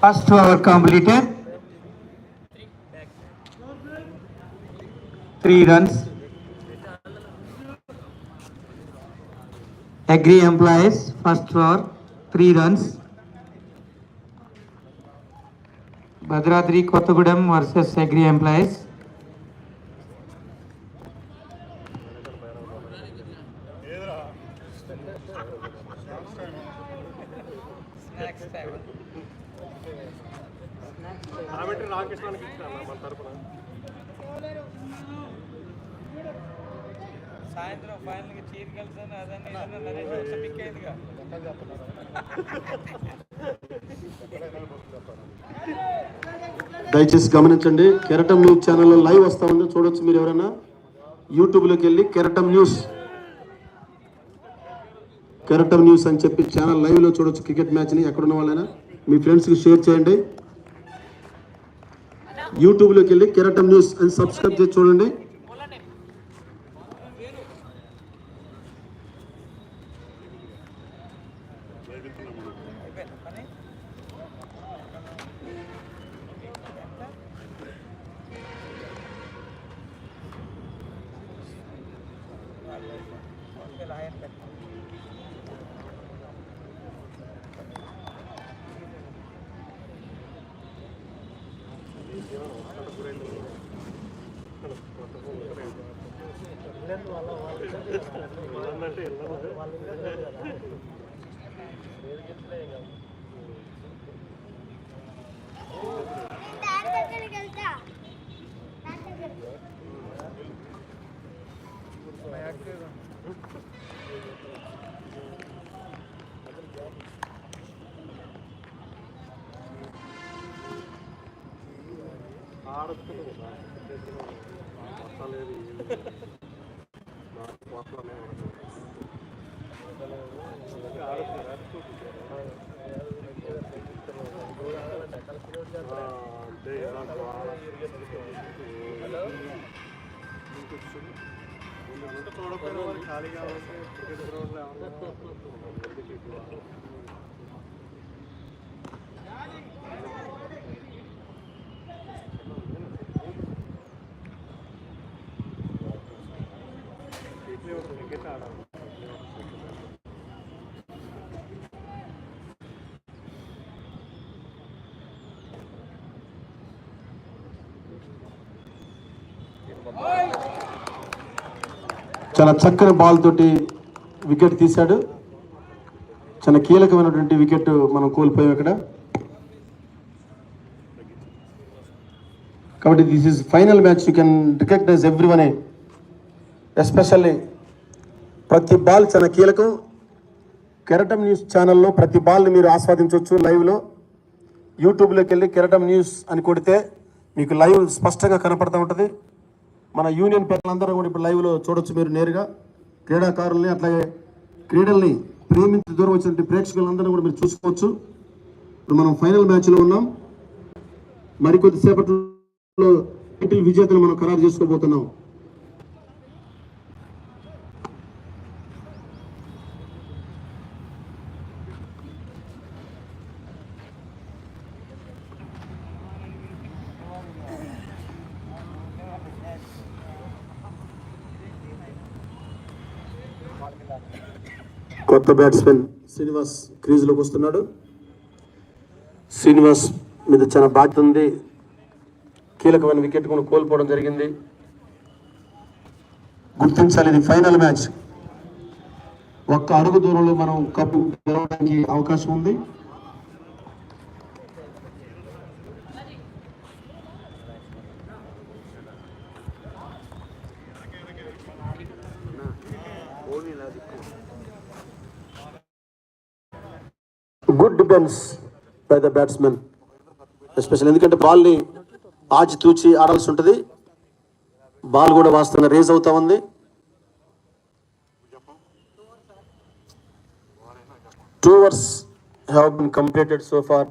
First over completed. Three runs. Agree employees, first over, three runs. Bhadradri Kottagudem versus Agri employees. దయచేసి గమనించండి కెరటం news ఛానల్లో live వస్తా ఉంది చూడొచ్చు మీరు ఎవరైనా. యూట్యూబ్లోకి వెళ్ళి కెరటం న్యూస్. కెరటం న్యూస్ అని చెప్పి ఛానల్ లైవ్లో చూడొచ్చు క్రికెట్ మ్యాచ్ని ఎక్కడున్న వాళ్ళైనా. మీ ఫ్రెండ్స్కి షేర్ చేయండి. యూట్యూబ్లోకి వెళ్ళి కెరటం న్యూస్ అని సబ్స్క్రైబ్ చేసి చూడండి. డాడీ అంటే నాకు ఖాళీగా ఉంటే క్రికెట్ గ్రౌండ్లో ఏమన్నా చాలా చక్కని బాల్ తోటి వికెట్ తీశాడు. చాలా కీలకమైనటువంటి వికెట్ మనం కోల్పోయాం ఇక్కడ. కాబట్టి this is final match you can recognise every one especially ప్రతి బాల్ చాలా కీలకం. కెరటం న్యూస్ ఛానల్లో ప్రతి బాల్ని మీరు ఆస్వాదించవచ్చు లైవ్లో యూట్యూబ్లోకి వెళ్ళి కెరటం న్యూస్ అని కొడితే మీకు లైవ్ స్పష్టంగా కనపడుతూ ఉంటుంది. మన యూనియన్ పెద్దలందరూ కూడా ఇప్పుడు లైవ్లో చూడొచ్చు మీరు నేరుగా. క్రీడాకారుల్ని అట్లాగే క్రీడల్ని ప్రేమించి దూరం వచ్చినటువంటి ప్రేక్షకులందరూ కూడా మీరు చూసుకోవచ్చు. ఇప్పుడు మనం ఫైనల్ మ్యాచ్లో ఉన్నాం. మరికొద్దిసేపట్లో టైటిల్ విజేతను మనం ఖరారు చేసుకోబోతున్నాం. కొత్త బ్యాట్స్మెన్ శ్రీనివాస్ క్రీజ్లోకి వస్తున్నాడు. శ్రీనివాస్ మీద చాలా బాధ్యత ఉంది. కీలకమైన వికెట్ కూడా కోల్పోవడం జరిగింది. గుర్తించాలి ఇది ఫైనల్ మ్యాచ్. ఒక్క అడుగు దూరంలో మనం కప్పు గెలవడానికి అవకాశం ఉంది. Good defence by the batsmen especial ఎందుకంటే బాల్ని ఆచి తూచి ఆడాల్సి ఉంటుంది. బాల్ కూడా వాస్తవంగా రేజ్ అవుతా ఉంది. Two hours have been completed so far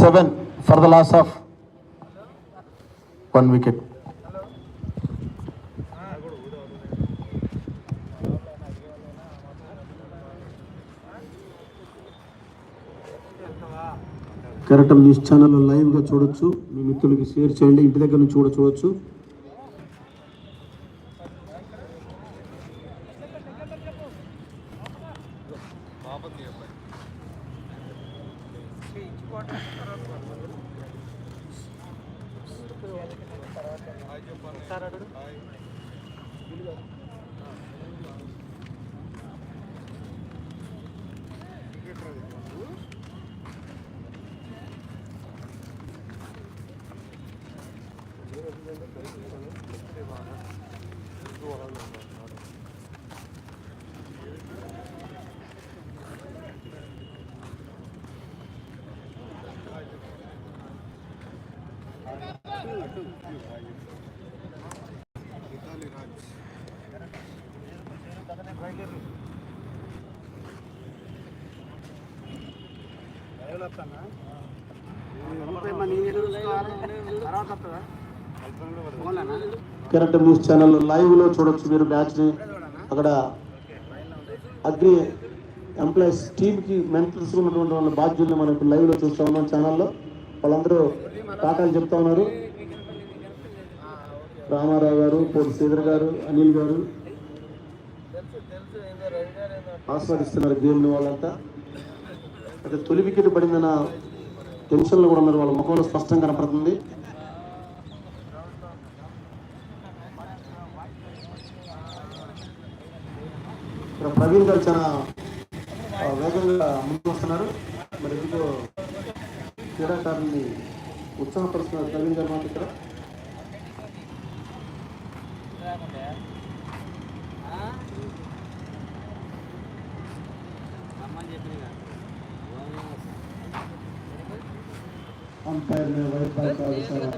seven for the loss of one wicket Keratam news ఛానల్లో లైవ్గా చూడొచ్చు. మీ మిత్రులకి షేర్ చేయండి. ఇంటి దగ్గర నుంచి కూడా చూడొచ్చు. ఎక్కువ వాళ్ళు ఉన్నారు మిథాలి తర్వాత వస్తుందా? ఫోన్లేనా కెరటం న్యూస్ ఛానల్లో లైవ్లో చూడొచ్చు మీరు మ్యాచ్ని. అక్కడ అగ్రి ఎంప్లాయీస్ టీమ్కి మెంటల్స్ ఉన్నటువంటి వాళ్ళ బాధ్యుల్ని మనం ఇప్పుడు లైవ్లో చూస్తూ ఉన్నాం ఛానల్లో. వాళ్ళందరూ టాటాలు చెప్తా ఉన్నారు. రామారావు గారు పోటీ శ్రీధర్ గారు అనిల్ గారు ఆస్వాదిస్తున్నారు గేమ్ని వాళ్ళంతా. అయితే తొలి వికెట్ పడిందన్న టెన్షన్లో కూడా ఉన్నారు. వాళ్ళ ముఖంలో స్పష్టంగా కనపడుతుంది. ప్రవీణ్ గారు చాలా వేగంగా ముందుకు వస్తున్నారు మరి ఎందుకో క్రీడాకారుల్ని ఉత్సాహపరుస్తున్నారు ప్రవీణ్ గారు మాకు ఇక్కడ. అంపైర్ వైఫ్ బాల్ కాల్ చాలా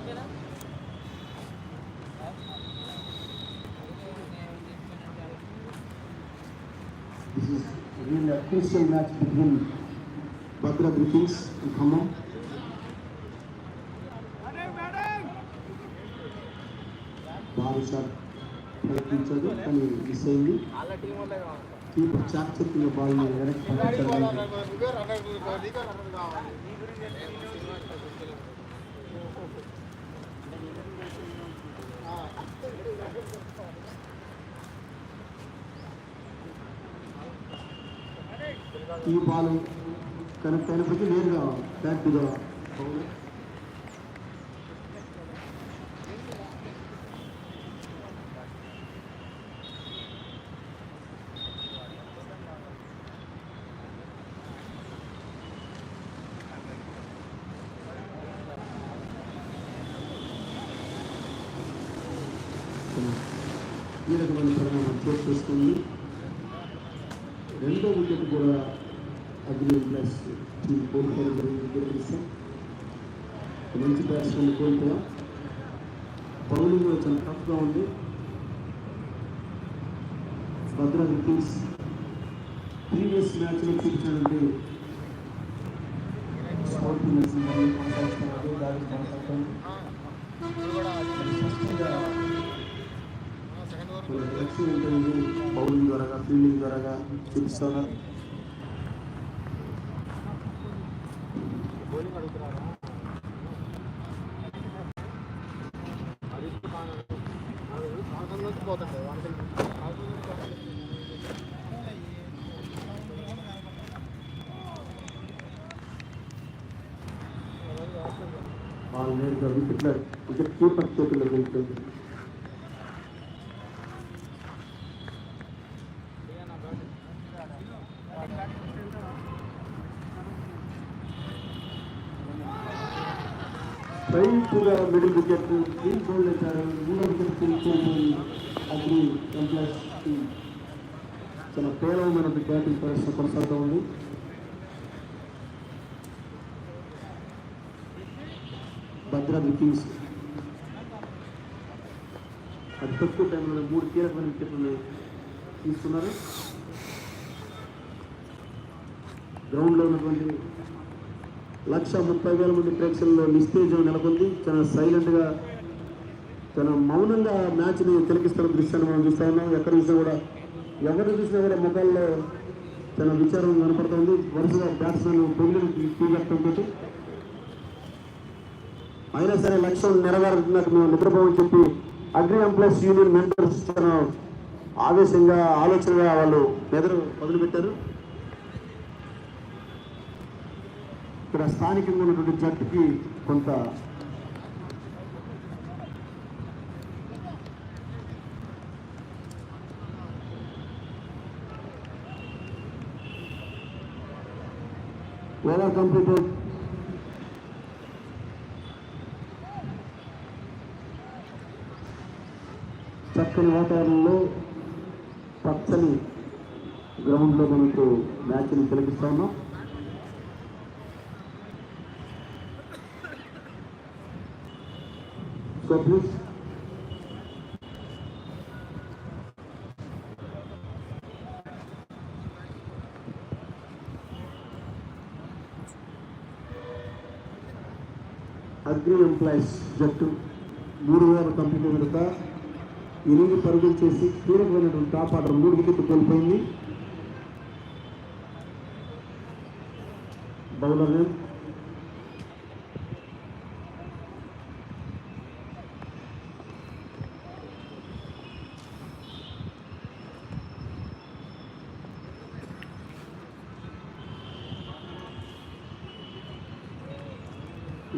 This is really a crucial match between Bhadra Griffins and Khammam. Ball shot ప్రయత్నించదు కానీ మిస్ అయింది కీపర్ చాకచక్యంగా బాల్ వెనక్కి పంపించాడు ఈ బాల్ కనెక్ట్ అయినప్పటికీ నేరుగా బ్యాక్ టు ద బౌలర్ కీలకమైన పరిణామం చోటు చేసుకుంది రెండో వికెట్ కూడా అగ్ని ప్లస్ టీం కోల్పోవడం జరిగింది గెలిపిస్తాం మంచి బ్యాట్స్మెన్ కోల్పోయాం బౌలింగ్ కూడా చాలా టఫ్గా ఉంది. భద్ర వికెట్స్ ప్రీవియస్ మ్యాచ్లో ఉంటుంది బౌలింగ్ ద్వారా ఫీల్డింగ్ ద్వారా చూపిస్తున్నారు వాళ్ళు నేరుగా వికెట్ల వికెట్ కీపర్ చేతుల్లో వెళ్తుంది స్ట్రైట్గా మిడిల్ వికెట్ క్లీన్ బౌల్ వేశారు మూడో వికెట్ కోల్పోయి అగ్రి ఎంప్లాయ్ చాలా పేలవమైన బ్యాటింగ్ ప్రదర్శన కొనసాగుతూ ఉంది. భద్రాద్రి కింగ్స్. అతి తక్కువ టైంలో మూడు కీలకమైన వికెట్లు తీసుకున్నారు. గ్రౌండ్లో ఉన్నటువంటి లక్ష ముప్పై వేల మంది ప్రేక్షకుల్లో నిస్తేజం నెలకొంది. చాలా సైలెంట్గా చాలా మౌనంగా మ్యాచ్ని తిలకిస్తున్న దృశ్యాన్ని మనం చూస్తూ ఉన్నాం. ఎక్కడ చూసినా కూడా ఎవరు చూసినా కూడా ముఖాల్లో తన విచారం కనపడుతుంది. వరుసగా బ్యాట్స్మెన్ పొగిలిన తీగట్టంతో అయినా సరే లక్ష్యం నెరవేరుతున్నట్టు మేము నిద్రపోమని చెప్పి అగ్రి ఎంప్లాయీస్ యూనియన్ మెంబర్స్ తన ఆవేశంగా ఆలోచనగా వాళ్ళు మెదడు మొదలుపెట్టారు ఇక్కడ స్థానికంగా ఉన్నటువంటి జట్టుకి కొంత ఓవర్ కంప్లీటెడ్ చక్కని వాతావరణంలో పచ్చని గ్రౌండ్లో మనకు మ్యాచ్ని తిలకిస్తా ఉన్నాం సో ప్లీజ్ అగ్రి ఎంప్లాయీస్ జట్టు మూడు వేల కంపెనీ విడత ఎనిమిది పరుగులు చేసి కీలకమైనటువంటి టాప్ ఆర్డర్ మూడు వికెట్లు కోల్పోయింది. Bowler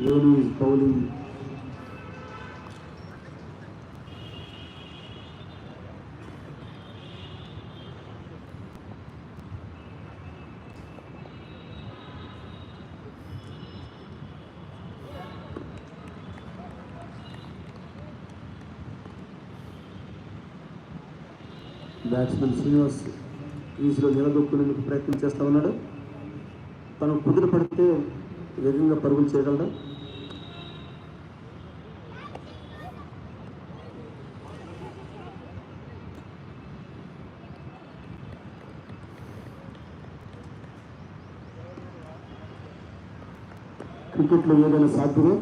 Lone is bowling. Batsmen Srinivas ఈజీలో నిలదొక్కునేందుకు ప్రయత్నం చేస్తా ఉన్నాడు. తను కుదిరి వేగంగా పరుగులు చేయగలరా? క్రికెట్లో ఏదైనా సాధ్యమే?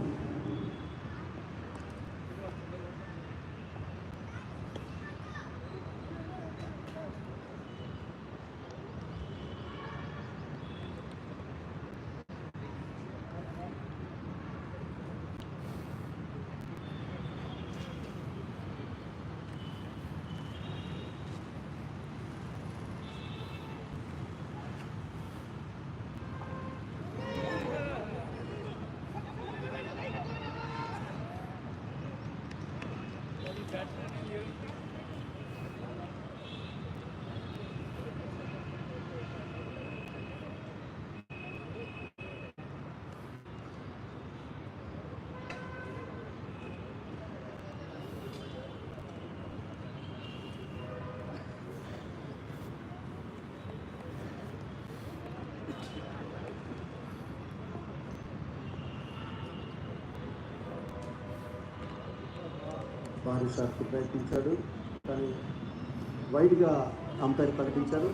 భారీ షాట్కి ప్రయత్నించాడు కానీ వైడ్గా అంపైర్ ప్రకటించారు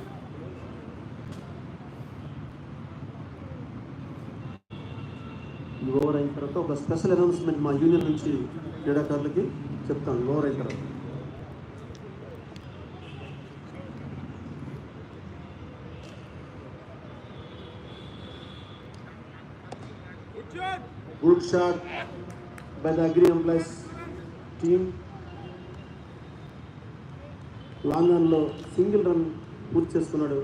ఈ ఓవర్ అయిన తర్వాత ఒక స్పెషల్ అనౌన్స్మెంట్ మా యూనియన్ నుంచి క్రీడాకారులకి చెప్తాను ఈ ఓవర్ అయిన తర్వాత. Good shot by the agri employees team long రన్లో సింగిల్ రన్ పూర్తి చేసుకున్నాడు.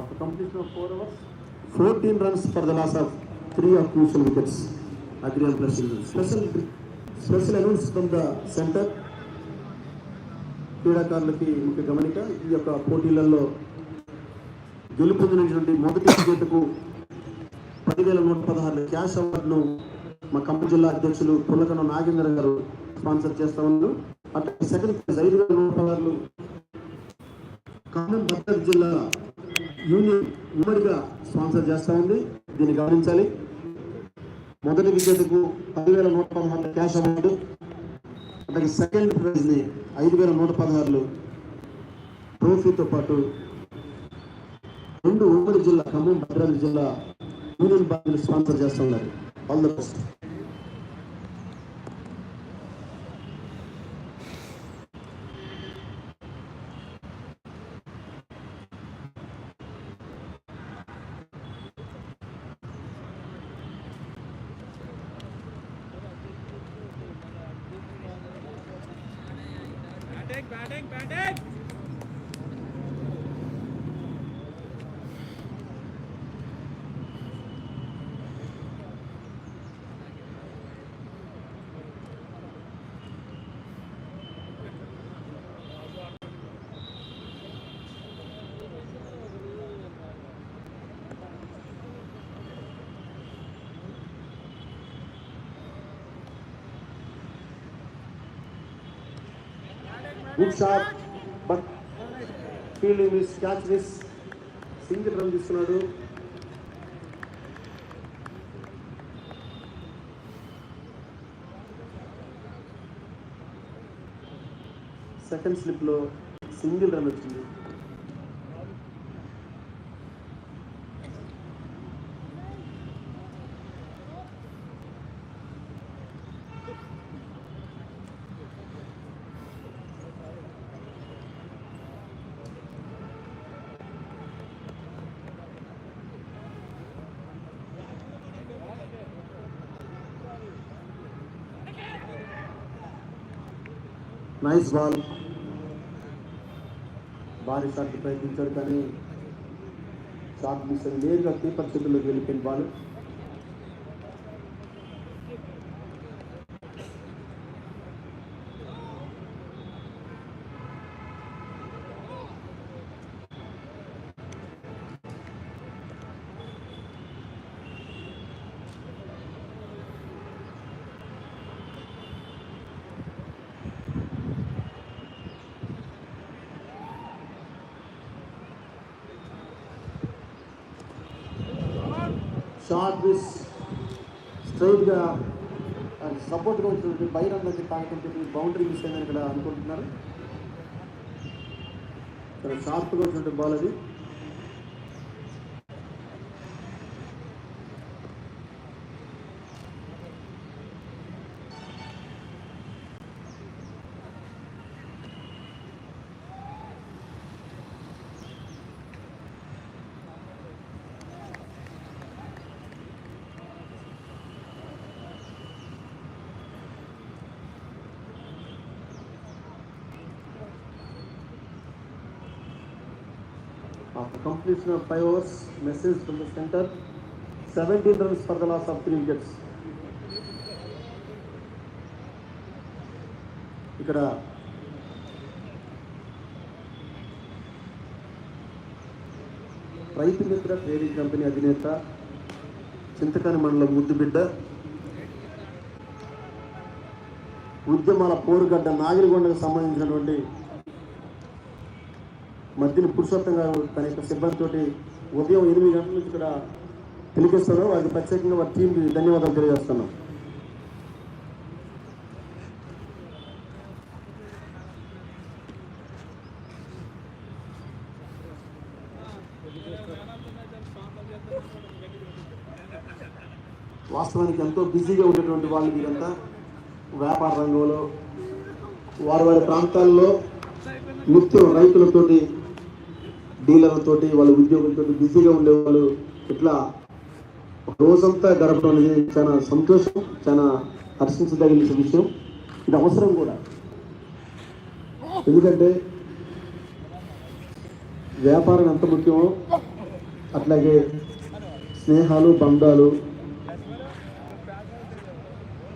After completion of four overs, 14 runs for the loss of three of crucial wickets. Agri and plus special special announce from the center. క్రీడాకారులకి ముఖ్య గమనిక ఈ యొక్క పోటీలలో గెలుపొందినటువంటి మొదటి విజేతకు పదివేల నూట పదహారు క్యాష్ అవార్డును మా ఖమ్మం జిల్లా అధ్యక్షులు పుల్లకన నాగేంద్ర గారు స్పాన్సర్ చేస్తా ఉన్నారు అట్లా సెకండ్ ప్రైజ్ ఐదు వేల నూట పదహారులు ఖమ్మం భద్రత జిల్లా యూనియన్ ఉమ్మడిగా స్పాన్సర్ చేస్తా ఉంది. దీన్ని గమనించాలి. మొదటి విజేతకు పదివేల నూట పదహారు క్యాష్ అమౌంట్ అలాగే సెకండ్ ప్రైజ్ని ఐదు వేల నూట పదహారులు ట్రోఫీతో పాటు రెండు ఉమ్మడి జిల్లా ఖమ్మం భద్రాద్రి జిల్లా యూనియన్ బ్యాంకులు స్పాన్సర్ చేస్తున్నారు all the best batting batting batting good shot but fielding miss catch miss single run తీసుకున్నాడు సెకండ్ స్లిప్లో సింగిల్ రన్ వచ్చింది. నైస్ బాల్ భారీ షాట్ ప్రయత్నించాడు కానీ షాట్ మిస్ అయింది నేరుగా కీపర్ చేతుల్లోకి వెళ్ళిపోయింది బాల్ షార్ట్ మిస్ స్ట్రైట్గా సపోర్ట్గా వచ్చినటువంటి బైరన్ దగ్గర బౌండరీ మిస్ అయిందని ఇక్కడ అనుకుంటున్నారు. ఇక్కడ షార్ప్గా వచ్చినటువంటి బాల్ అది. After completion of five hours message from the centre seventeen runs for the loss of three wickets ఇక్కడ రైతు మిత్ర ట్రేడింగ్ కంపెనీ అధినేత చింతకాని మండలం ముద్దుబిడ్డ ఉద్యమాల పోరుగడ్డ నాగిరిగొండకు సంబంధించినటువంటి మధ్యలో పురుషోత్తం గారు తన యొక్క సిబ్బందితోటి ఉదయం ఎనిమిది గంటల నుంచి ఇక్కడ పిలిపిస్తారు వారికి ప్రత్యేకంగా వారి టీంకి ధన్యవాదాలు తెలియజేస్తున్నాం. వాస్తవానికి ఎంతో బిజీగా ఉండేటువంటి వాళ్ళు వీరంతా వ్యాపార రంగంలో వారి వారి ప్రాంతాల్లో నిత్యం రైతులతోటి డీలర్లతోటి వాళ్ళ ఉద్యోగులతో బిజీగా ఉండేవాళ్ళు ఇట్లా రోజంతా గడపడం అనేది చాలా సంతోషం చాలా హర్షించదగిన విషయం. ఇది అవసరం కూడా. ఎందుకంటే వ్యాపారం ఎంత ముఖ్యమో అట్లాగే స్నేహాలు బంధాలు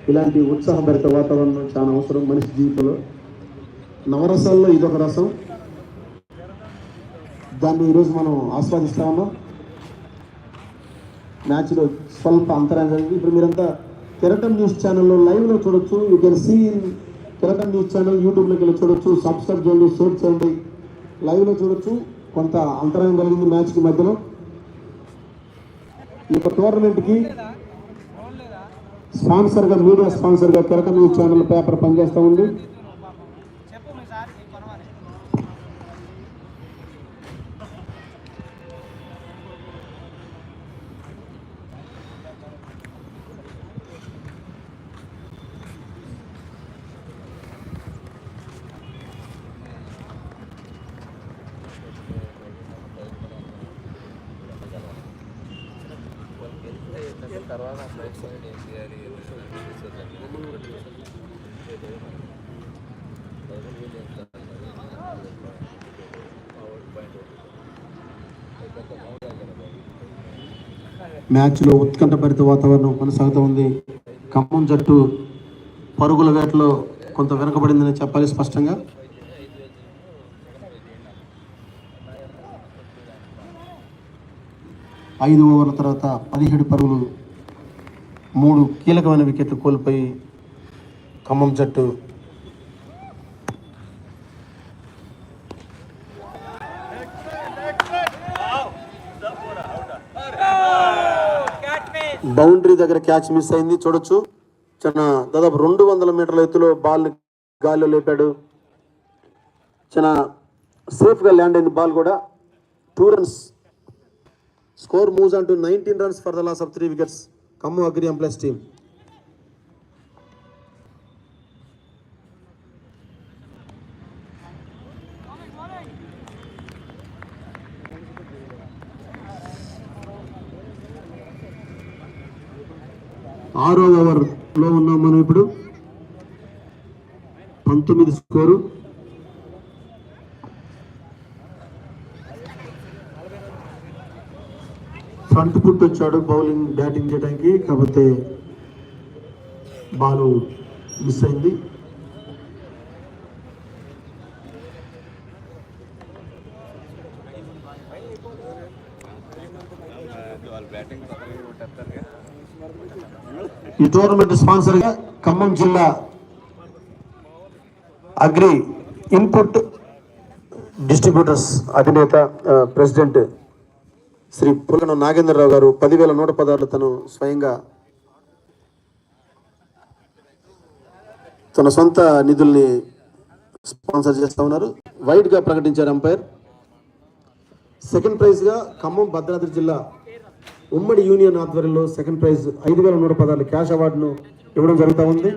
ఇలాంటి ఉత్సాహభరిత వాతావరణం చాలా అవసరం మనిషి జీవితంలో. నవరసాల్లో ఇదొక రసం. దాన్ని ఈరోజు మనం ఆస్వాదిస్తా ఉన్నాం మ్యాచ్లో స్వల్ప అంతరాయం జరిగింది ఇప్పుడు మీరంతా కెరటం న్యూస్ ఛానల్లో లైవ్లో చూడొచ్చు. You can see Keratam news channel యూట్యూబ్లోకి వెళ్ళి చూడొచ్చు. సబ్స్క్రైబ్ చేయండి షేర్ చేయండి. లైవ్లో చూడొచ్చు. కొంత అంతరాయం కలిగింది మ్యాచ్కి మధ్యలో. ఈ యొక్క టోర్నమెంట్కి స్పాన్సర్గా మీడియా స్పాన్సర్గా కెరటం న్యూస్ ఛానల్ పేపర్ పనిచేస్తూ ఉంది. మ్యాచ్లో ఉత్కంఠభరిత వాతావరణం కొనసాగుతూ ఉంది. ఖమ్మం జట్టు పరుగుల వేటలో కొంత వెనకబడిందని చెప్పాలి స్పష్టంగా. ఐదు ఓవర్ల తర్వాత పదిహేడు పరుగులు మూడు కీలకమైన వికెట్లు కోల్పోయి ఖమ్మం జట్టు క్యాట్ మిస్ బౌండరీ దగ్గర క్యాచ్ మిస్ అయింది. చూడొచ్చు. చాలా దాదాపు రెండు వందల మీటర్ల ఎత్తులో బాల్ గాలిలో లేపాడు. చాలా సేఫ్గా ల్యాండ్ అయింది బాల్ కూడా. టూ రన్స్ స్కోర్ మూవ్స్ అంటూ nineteen runs for the loss of three wickets come agriam plus team. ఆరో ఓవర్లో ఉన్నాం మనం ఇప్పుడు. పంతొమ్మిది స్కోరు. ఫ్రంట్ ఫుట్ వచ్చాడు బౌలింగ్ బ్యాటింగ్ చేయడానికి. కాకపోతే బాల్ మిస్ అయింది. ఈ టోర్నమెంట్ స్పాన్సర్గా ఖమ్మం జిల్లా అగ్రి ఇన్పుట్ డిస్ట్రిబ్యూటర్స్ అధినేత ప్రెసిడెంట్ శ్రీ పుల్లన నాగేంద్రరావు గారు పదివేల నూట పదార్లు తను స్వయంగా తన సొంత నిధుల్ని స్పాన్సర్ చేస్తా ఉన్నారు. వైడ్గా ప్రకటించారు అంపైర్ సెకండ్ ప్రైజ్గా ఖమ్మం భద్రాద్రి జిల్లా ఉమ్మడి యూనియన్ ఆధ్వర్యంలో సెకండ్ ప్రైజ్ ఐదు వేల నూట పదాలు క్యాష్ అవార్డును ఇవ్వడం జరుగుతూ ఉంది.